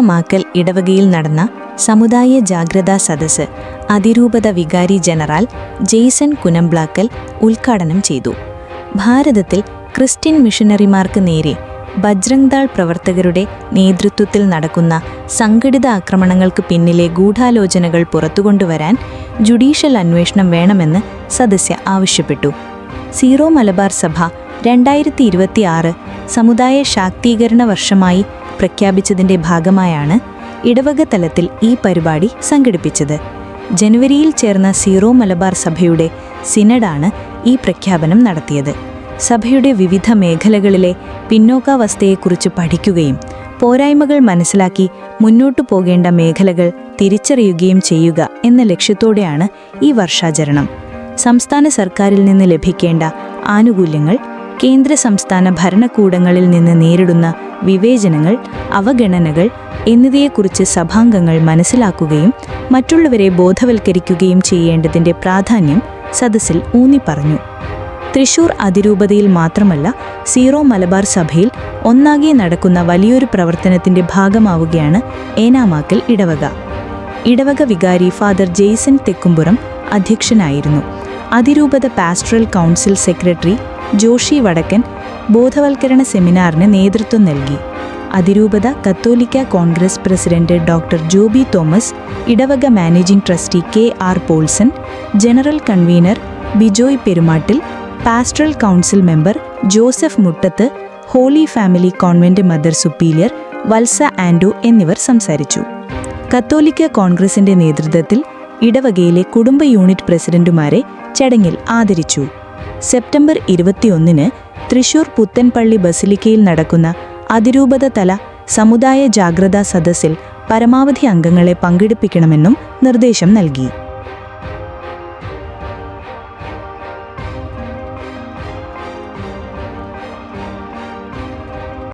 ഏനാമാക്കൽ ഇടവകയിൽ നടന്ന സമുദായ ജാഗ്രതാ സദസ്സ് അതിരൂപത വികാരി ജനറൽ ജെയ്സൺ കുനംബ്ലാക്കൽ ഉദ്ഘാടനം ചെയ്തു. ഭാരതത്തിൽ ക്രിസ്ത്യൻ മിഷനറിമാർക്ക് നേരെ ബജ്രംഗ്ദാൾ പ്രവർത്തകരുടെ നേതൃത്വത്തിൽ നടക്കുന്ന സംഘടിത ആക്രമണങ്ങൾക്ക് പിന്നിലെ ഗൂഢാലോചനകൾ പുറത്തുകൊണ്ടുവരാൻ ജുഡീഷ്യൽ അന്വേഷണം വേണമെന്ന് സദസ്യ ആവശ്യപ്പെട്ടു. സീറോ മലബാർ സഭ രണ്ടായിരത്തി ഇരുപത്തിയാറ് സമുദായ ശാക്തീകരണ വർഷമായി പ്രഖ്യാപിച്ചതിന്റെ ഭാഗമായാണ് ഇടവക തലത്തിൽ ഈ പരിപാടി സംഘടിപ്പിച്ചത്. ജനുവരിയിൽ ചേർന്ന സീറോ മലബാർ സഭയുടെ സിനഡാണ് ഈ പ്രഖ്യാപനം നടത്തിയത്. സഭയുടെ വിവിധ മേഖലകളിലെ പിന്നോക്കാവസ്ഥയെക്കുറിച്ച് പഠിക്കുകയും പോരായ്മകൾ മനസ്സിലാക്കി മുന്നോട്ടു പോകേണ്ട മേഖലകൾ തിരിച്ചറിയുകയും ചെയ്യുക എന്ന ലക്ഷ്യത്തോടെയാണ് ഈ വർഷാചരണം. സംസ്ഥാന സർക്കാരിൽ നിന്ന് ലഭിക്കേണ്ട ആനുകൂല്യങ്ങൾ കേന്ദ്ര സംസ്ഥാന ഭരണകൂടങ്ങളിൽ നിന്ന് നേരിടുന്ന വിവേചനങ്ങൾ അവഗണനകൾ എന്നിവയെക്കുറിച്ച് സഭാംഗങ്ങൾ മനസ്സിലാക്കുകയും മറ്റുള്ളവരെ ബോധവൽക്കരിക്കുകയും ചെയ്യേണ്ടതിന്റെ പ്രാധാന്യം സദസ്സിൽ ഊന്നിപ്പറഞ്ഞു. തൃശൂർ അതിരൂപതയിൽ മാത്രമല്ല സീറോ മലബാർ സഭയിൽ ഒന്നാകെ നടക്കുന്ന വലിയൊരു പ്രവർത്തനത്തിന്റെ ഭാഗമാവുകയാണ് ഏനാമാക്കൽ ഇടവക. ഇടവക വികാരി ഫാദർ ജെയ്സൺ തെക്കുംപുറം അധ്യക്ഷനായിരുന്നു. അതിരൂപത പാസ്റ്ററൽ കൗൺസിൽ സെക്രട്ടറി ജോഷി വടക്കൻ ബോധവൽക്കരണ സെമിനാറിന് നേതൃത്വം നൽകി. അതിരൂപത കത്തോലിക്ക congress president doctor Joby Thomas ഇടവക managing trustee K R Paulson general convener Bijoy Perumattil pastoral council member Joseph Muttath holy family convent mother superior Valsa Ando എന്നിവർ സംസാരിച്ചു. കത്തോലിക്ക കോൺഗ്രസിന്റെ നേതൃത്വത്തിൽ ഇടവകയിലെ കുടുംബ യൂണിറ്റ് പ്രസിഡന്റുമാരെ ചടങ്ങിൽ ആദരിച്ചു. സെപ്റ്റംബർ ഇരുപത്തിയൊന്നിന് തൃശൂർ പുത്തൻപള്ളി ബസിലിക്കയിൽ നടക്കുന്ന അതിരൂപത തല സമുദായ ജാഗ്രതാ സദസ്സിൽ പരമാവധി അംഗങ്ങളെ പങ്കെടുപ്പിക്കണമെന്നും നിർദ്ദേശം നൽകി.